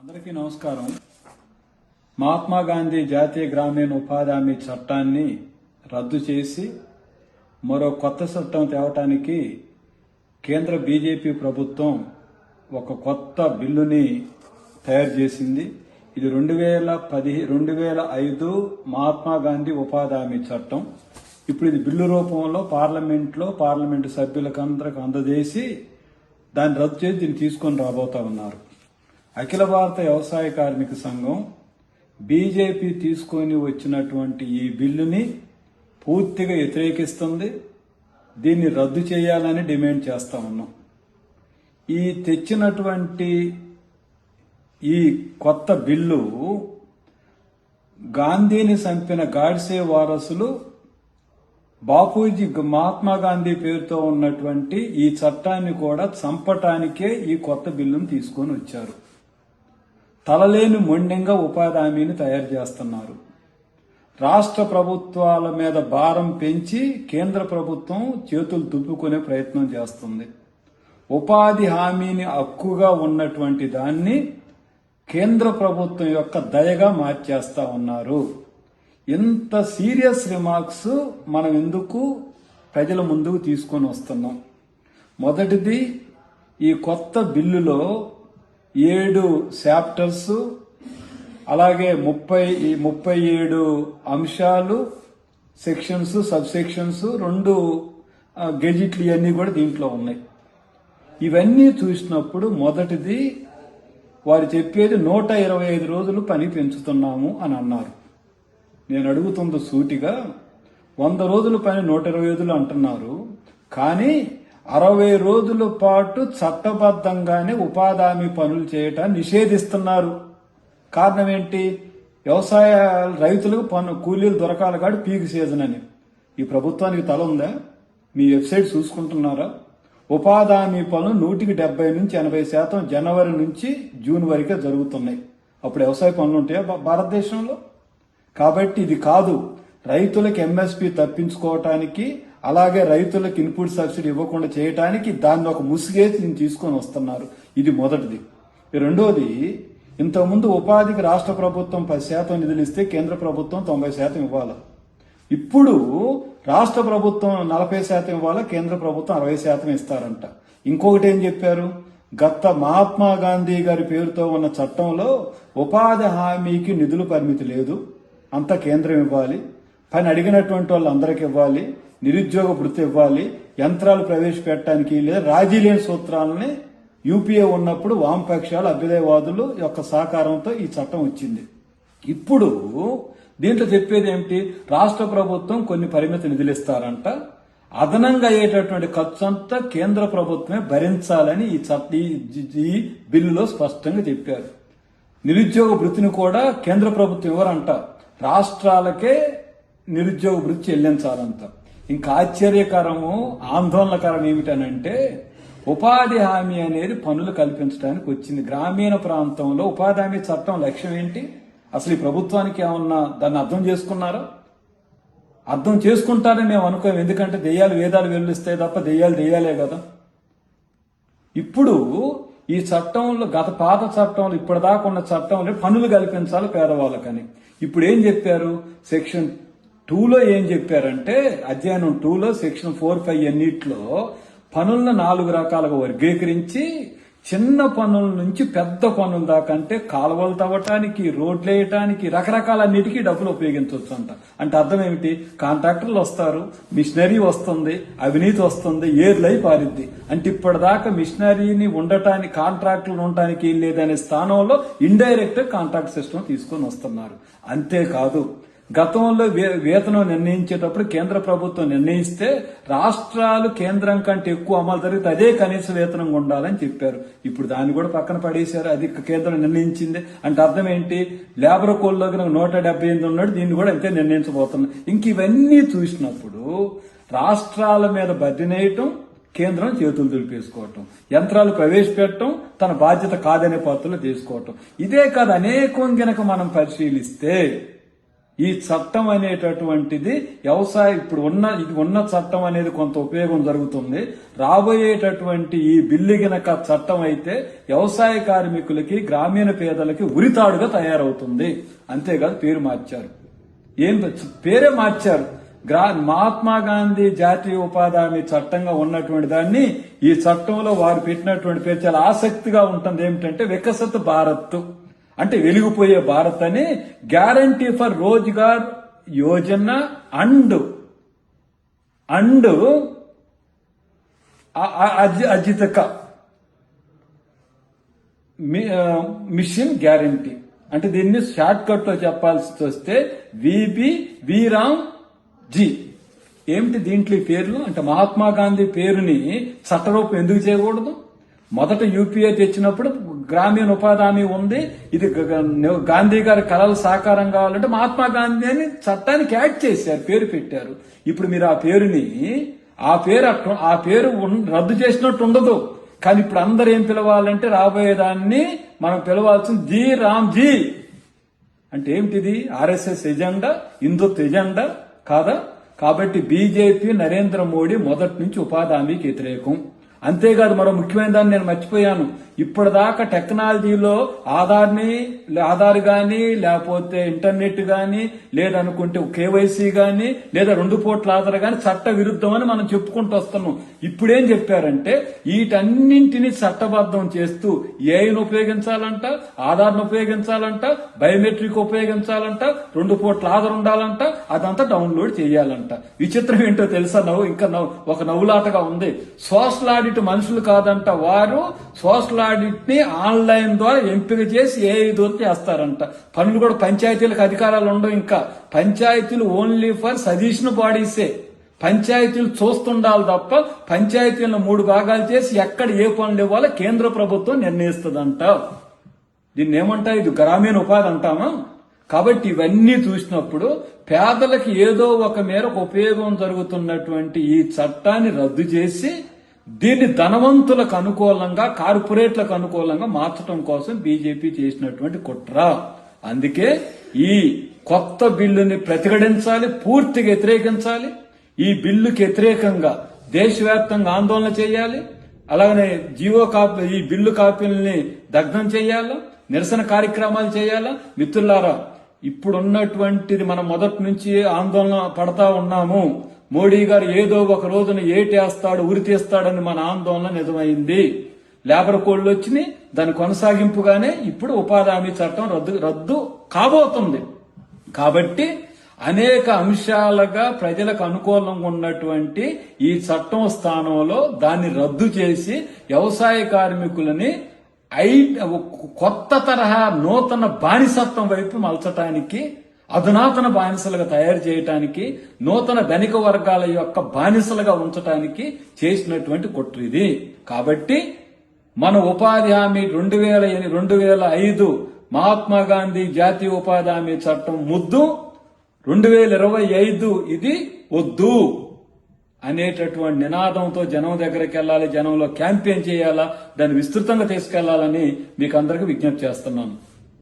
అందరికీ నమస్కారం. మహాత్మా గాంధీ జాతీయ గ్రామీణ ఉపాధి హామీ చట్టాన్ని రద్దు చేసి మరో కొత్త చట్టం తేవటానికి కేంద్ర బీజేపీ ప్రభుత్వం ఒక కొత్త బిల్లుని తయారు చేసింది. ఇది రెండు వేల పది రెండు వేల ఐదు మహాత్మా గాంధీ ఉపాధి హామీ చట్టం. ఇప్పుడు ఇది బిల్లు రూపంలో పార్లమెంట్లో పార్లమెంటు సభ్యులకు అందరికి అందజేసి దాన్ని రద్దు చేసి దీన్ని తీసుకొని రాబోతా ఉన్నారు. అఖిల భారత వ్యవసాయ కార్మిక సంఘం బీజేపీ తీసుకొని వచ్చినటువంటి ఈ బిల్లుని పూర్తిగా వ్యతిరేకిస్తుంది. దీన్ని రద్దు చేయాలని డిమాండ్ చేస్తా ఉన్నాం. ఈ తెచ్చినటువంటి ఈ కొత్త బిల్లు గాంధీని చంపిన గాడ్సే వారసులు బాపూజీ మహాత్మా గాంధీ పేరుతో ఉన్నటువంటి ఈ చట్టాన్ని కూడా చంపటానికే ఈ కొత్త బిల్లును తీసుకొని వచ్చారు. తలలేని మొండెంగా ఉపాధి హామీని తయారు చేస్తున్నారు. రాష్ట్ర ప్రభుత్వాల మీద భారం పెంచి కేంద్ర ప్రభుత్వం చేతులు దుబ్బుకునే ప్రయత్నం చేస్తుంది. ఉపాధి హామీని హక్కుగా ఉన్నటువంటి దాన్ని కేంద్ర ప్రభుత్వం యొక్క దయగా మార్చేస్తా ఉన్నారు. ఇంత సీరియస్ రిమార్క్స్ మనం ఎందుకు ప్రజల ముందుకు తీసుకొని వస్తున్నాం? మొదటిది ఈ కొత్త బిల్లులో ఏడు చాప్టర్స్ అలాగే ముప్పై ఈ ముప్పై ఏడు అంశాలు సెక్షన్స్ సబ్ సెక్షన్స్ రెండు గెజిట్లు ఇవన్నీ కూడా దీంట్లో ఉన్నాయి. ఇవన్నీ చూసినప్పుడు మొదటిది వారు చెప్పేది నూట ఇరవై ఐదు రోజులు పని పెంచుతున్నాము అని అన్నారు. నేను అడుగుతుంది సూటిగా వంద రోజుల పని నూట ఇరవై ఐదులు అంటున్నారు. కానీ అరవై రోజుల పాటు చట్టబద్ధంగానే ఉపాధి హామీ పనులు చేయటం నిషేధిస్తున్నారు. కారణం ఏంటి? వ్యవసాయ రైతులకు పన్ను కూలీలు దొరకాలి కాడు పీక్ సీజన్ అని. ఈ ప్రభుత్వానికి తల ఉందా? మీ వెబ్సైట్ చూసుకుంటున్నారా? ఉపాధి హామీ పనులు నూటికి డెబ్బై నుంచి ఎనభై శాతం జనవరి నుంచి జూన్ వరకే జరుగుతున్నాయి. అప్పుడు వ్యవసాయ పనులు ఉంటాయా భా- భారతదేశంలో? కాబట్టి ఇది కాదు. రైతులకు ఎంఎస్పి తప్పించుకోవటానికి అలాగే రైతులకు ఇన్పుట్ సబ్సిడీ ఇవ్వకుండా చేయటానికి దాన్ని ఒక ముసుగేసి తీసుకొని వస్తున్నారు. ఇది మొదటిది. ఈ రెండోది ఇంతకుముందు ఉపాధికి రాష్ట్ర ప్రభుత్వం పది శాతం నిధులు ఇస్తే కేంద్ర ప్రభుత్వం తొంభై శాతం ఇవ్వాలి. ఇప్పుడు రాష్ట్ర ప్రభుత్వం నలభై శాతం ఇవ్వాలా కేంద్ర ప్రభుత్వం అరవై శాతం ఇస్తారంట. ఇంకొకటి ఏం చెప్పారు? గత మహాత్మా గాంధీ గారి పేరుతో ఉన్న చట్టంలో ఉపాధి హామీకి నిధులు పరిమితి లేదు. అంతా కేంద్రం ఇవ్వాలి. పని అడిగినటువంటి వాళ్ళు అందరికి ఇవ్వాలి. నిరుద్యోగ వృత్తి ఇవ్వాలి. యంత్రాలు ప్రవేశపెట్టడానికి లేదా రాజీ లేని సూత్రాలని యూపీఏ ఉన్నప్పుడు వామపక్షాలు అభ్యుదయవాదులు యొక్క సహకారంతో ఈ చట్టం వచ్చింది. ఇప్పుడు దీంట్లో చెప్పేది ఏమిటి? రాష్ట్ర ప్రభుత్వం కొన్ని పరిమిత నిధులు ఇస్తారంట. అదనంగా అయ్యేటటువంటి ఖర్చు అంతా కేంద్ర ప్రభుత్వమే భరించాలని ఈ చట్ట ఈ- బిల్లులో స్పష్టంగా చెప్పారు. నిరుద్యోగ వృత్తిని కూడా కేంద్ర ప్రభుత్వం ఇవ్వరంట. రాష్ట్రాలకే నిరుద్యోగ వృత్తి చెల్లించాలంట. ఇంకా ఆశ్చర్యకరము ఆందోళనకరం ఏమిటనంటే ఉపాధి హామీ అనేది పనులు కల్పించడానికి వచ్చింది. గ్రామీణ ప్రాంతంలో ఉపాధి హామీ చట్టం లక్ష్యం ఏంటి? అసలు ఈ ప్రభుత్వానికి ఏమన్నా దాన్ని అర్థం చేసుకున్నారా? అర్థం చేసుకుంటారని మేము అనుకోం. ఎందుకంటే దెయ్యాలు వేదాలు వెల్లుస్తాయి తప్ప దెయ్యాలు దెయ్యాలే కదా. ఇప్పుడు ఈ చట్టంలో గత పాత చట్టంలో ఇప్పటిదాకా ఉన్న చట్టంలో పనులు కల్పించాలి పేదవాళ్ళకని. ఇప్పుడు ఏం చెప్పారు? సెక్షన్ టూలో ఏం చెప్పారంటే అధ్యయనం టూలో సెక్షన్ ఫోర్ ఫైవ్ అన్నిట్లో పనులను నాలుగు రకాలుగా వర్గీకరించి చిన్న పనుల నుంచి పెద్ద పనుల దాకా అంటే కాలువలు తవ్వటానికి రోడ్లు వేయటానికి రకరకాల అన్నిటికీ డబ్బులు ఉపయోగించవచ్చు అంట అంటే అర్థం ఏమిటి? కాంట్రాక్టర్లు వస్తారు మిషనరీ వస్తుంది అవినీతి వస్తుంది ఏర్లై పారిద్ది. అంటే ఇప్పటిదాకా మిషనరీని ఉండటానికి కాంట్రాక్టులు ఉండటానికి ఏం లేదనే స్థానంలో ఇండైరెక్ట్ కాంట్రాక్ట్ సిస్టమ్ తీసుకొని వస్తున్నారు. అంతేకాదు గతంలో వే- వేతనం నిర్ణయించేటప్పుడు కేంద్ర ప్రభుత్వం నిర్ణయిస్తే రాష్ట్రాలు కేంద్రం కంటే ఎక్కువ అమలు జరిగితే అదే కనీస వేతనం ఉండాలని చెప్పారు. ఇప్పుడు దాన్ని కూడా పక్కన పడేశారు. అది కేంద్రం నిర్ణయించింది. అంటే అర్థం ఏంటి? లేబర్ కోడ్లోకి నూట డెబ్బై ఎనిమిది ఉన్నాడు. దీన్ని కూడా అంతే నిర్ణయించబోతున్నాం. ఇంక ఇవన్నీ చూసినప్పుడు రాష్ట్రాల మీద బదినేయటం కేంద్రం చేతులు దులిపేసుకోవటం యంత్రాలు ప్రవేశపెట్టడం తన బాధ్యత కాదనే పాత్రలో తీసుకోవటం. ఇదే కాదు అనేకం గనక మనం పరిశీలిస్తే ఈ చట్టం అనేటటువంటిది వ్యవసాయ ఇప్పుడు ఉన్న ఇది ఉన్న చట్టం అనేది కొంత ఉపయోగం జరుగుతుంది. రాబోయేటటువంటి ఈ బిల్లు గనక చట్టం అయితే వ్యవసాయ కార్మికులకి గ్రామీణ పేదలకి ఉరితాడుగా తయారవుతుంది. అంతేకాదు పేరు మార్చారు. ఏం పేరే మార్చారు. గ్రా మహాత్మా గాంధీ జాతీయ ఉపాధి హామీ చట్టంగా ఉన్నటువంటి దాన్ని ఈ చట్టంలో వారు పెట్టినటువంటి పేరు చాలా ఆసక్తిగా ఉంటుంది. ఏమిటంటే వికసిత భారత్. అంటే వెలిగిపోయే భారత్ అని guarantee for Rozgar Yojana and and అజితక మి- మిషన్ గ్యారంటీ అంటే దీన్ని షార్ట్ కట్లో చెప్పాల్సి వస్తే విబి వీరామ్ జీ ఏమిటి దీంట్లో పేర్లు? అంటే మహాత్మా గాంధీ పేరుని చట్టరూపం ఎందుకు చేయకూడదు? మొదట యూపీఏ తెచ్చినప్పుడు గ్రామీణ ఉపాధి హామీ ఉంది ఇది గాంధీ గారి కళలు సాకారం కావాలంటే మహాత్మా గాంధీ అని చట్టానికి యాడ్ చేశారు పేరు పెట్టారు. ఇప్పుడు మీరు ఆ పేరుని ఆ పేరు అట్టు- ఆ పేరు రద్దు చేసినట్టు ఉండదు. కానీ ఇప్పుడు అందరు ఏం పిలవాలంటే రాబోయేదాన్ని మనం పిలవాల్సింది జీ రామ్జీ అంటే ఏమిటిది? RSS agenda? హిందుత్వ ఎజెండా? కాదా? కాబట్టి బీజేపీ నరేంద్ర మోడీ మొదటి నుంచి ఉపాధి హామీకి వ్యతిరేకం. అంతేకాదు మరో ముఖ్యమైన దాన్ని నేను మర్చిపోయాను. ఇప్పటిదాకా టెక్నాలజీలో ఆధార్ని ఆధార్ గాని లేకపోతే ఇంటర్నెట్ గాని లేదనుకుంటే కేవైసీ గాని లేదా రెండు పోట్ల ఆధార్ గాని చట్ట విరుద్ధం అని మనం చెప్పుకుంటూ వస్తున్నాం. ఇప్పుడేం చెప్పారంటే వీటన్నింటినీ చట్టబద్ధం చేస్తూ ఏఐను ఉపయోగించాలంట ఆధార్ను ఉపయోగించాలంట బయోమెట్రిక్ ఉపయోగించాలంట రెండు పోట్ల ఆధార్ ఉండాలంట అదంతా డౌన్లోడ్ చేయాలంట. విచిత్రం ఏంటో తెలుసా నవ్వు? ఇంకా నవ్వు ఒక నవ్వులాటగా ఉంది. సోషల్ ఆడిట్ మనుషులు కాదంట. వారు సోషల్ ఆడిట్ని ఆన్లైన్ ద్వారా ఎంపిక చేసి ఏ ద్వారా చేస్తారంట. పనులు కూడా పంచాయతీలకు అధికారాలు ఉండవు ఇంకా. పంచాయతీలు ఓన్లీ ఫర్ సజెషన్ బాడీసే. పంచాయతీలు చూస్తుండాలి తప్ప పంచాయతీలను మూడు భాగాలు చేసి ఎక్కడ ఏ పనులు ఇవ్వాలో కేంద్ర ప్రభుత్వం నిర్ణయిస్తుందంట. దీన్ని ఏమంటా? ఇది గ్రామీణ ఉపాధి అంటామా? కాబట్టి ఇవన్నీ చూసినప్పుడు పేదలకు ఏదో ఒక మేరకు ఉపయోగం జరుగుతున్నటువంటి ఈ చట్టాన్ని రద్దు చేసి దీన్ని ధనవంతులకు అనుకూలంగా కార్పొరేట్లకు అనుకూలంగా మార్చడం కోసం బీజేపీ చేసినటువంటి కుట్ర. అందుకే ఈ కొత్త బిల్లుని ప్రతిఘటించాలి పూర్తిగా వ్యతిరేకించాలి. ఈ బిల్లుకి వ్యతిరేకంగా దేశవ్యాప్తంగా ఆందోళన చేయాలి. అలాగనే జీవో కాపీ ఈ బిల్లు కాపీలని దగ్ధం చేయాలా? నిరసన కార్యక్రమాలు చేయాలా? మిత్రులారా ఇప్పుడున్నటువంటిది మనం మొదటి నుంచి ఆందోళన పడతా ఉన్నాము. మోడీ గారు ఏదో ఒక రోజున ఏటేస్తాడు ఉరి తీస్తాడని మన ఆందోళన నిజమైంది. లేబర్ కోడ్లు వచ్చినాయి దాని కొనసాగింపుగానే ఇప్పుడు ఉపాధి హామీ చట్టం రద్దు రద్దు కాబోతుంది. కాబట్టి అనేక అంశాలుగా ప్రజలకు అనుకూలంగా ఉన్నటువంటి ఈ చట్టం స్థానంలో దాన్ని రద్దు చేసి వ్యవసాయ కార్మికులని ఐ కొత్త తరహా నూతన బానిసత్వం వైపు మలచటానికి అధునాతన బానిసలుగా తయారు చేయటానికి నూతన ధనిక వర్గాల యొక్క బానిసలుగా ఉంచటానికి చేసినటువంటి కుట్ర ఇది. కాబట్టి మన ఉపాధి హామీ రెండు వేల రెండు వేల ఐదు మహాత్మా గాంధీ జాతీయ ఉపాధి హామీ చట్టం ముద్దు రెండు వేల ఇరవై ఐదు ఇది వద్దు అనేటటువంటి నినాదంతో జనం దగ్గరికి వెళ్ళాలి జనంలో క్యాంపెయిన్ చేయాలా దాన్ని విస్తృతంగా తీసుకెళ్ళాలని మీకు అందరికీ విజ్ఞప్తి చేస్తున్నాను.